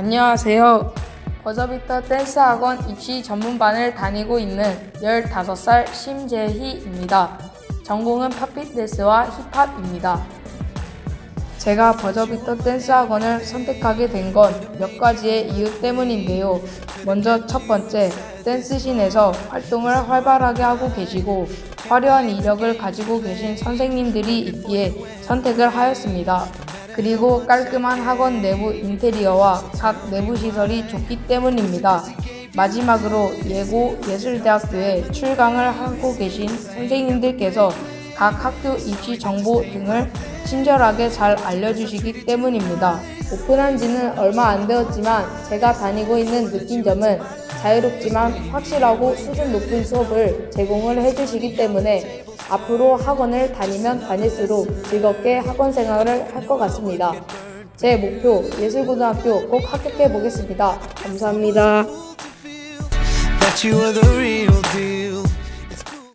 안녕하세요. 버저비터 댄스 학원 입시 전문반을 다니고 있는 15살 심재희입니다. 전공은 팝핏 댄스와 힙합입니다. 제가 버저비터 댄스 학원을 선택하게 된 건 몇 가지의 이유 때문인데요. 먼저 첫 번째, 댄스신에서 활동을 활발하게 하고 계시고 화려한 이력을 가지고 계신 선생님들이 있기에 선택을 하였습니다. 그리고 깔끔한 학원 내부 인테리어와 각 내부 시설이 좋기 때문입니다. 마지막으로 예고 예술대학교에 출강을 하고 계신 선생님들께서 각 학교 입시 정보 등을 친절하게 잘 알려주시기 때문입니다. 오픈한 지는 얼마 안 되었지만 제가 다니고 있는 느낀 점은 자유롭지만 확실하고 수준 높은 수업을 제공을 해주시기 때문에 앞으로 학원을 다니면 다닐수록 즐겁게 학원 생활을 할 것 같습니다. 제 목표 예술고등학교 꼭 합격해 보겠습니다. 감사합니다.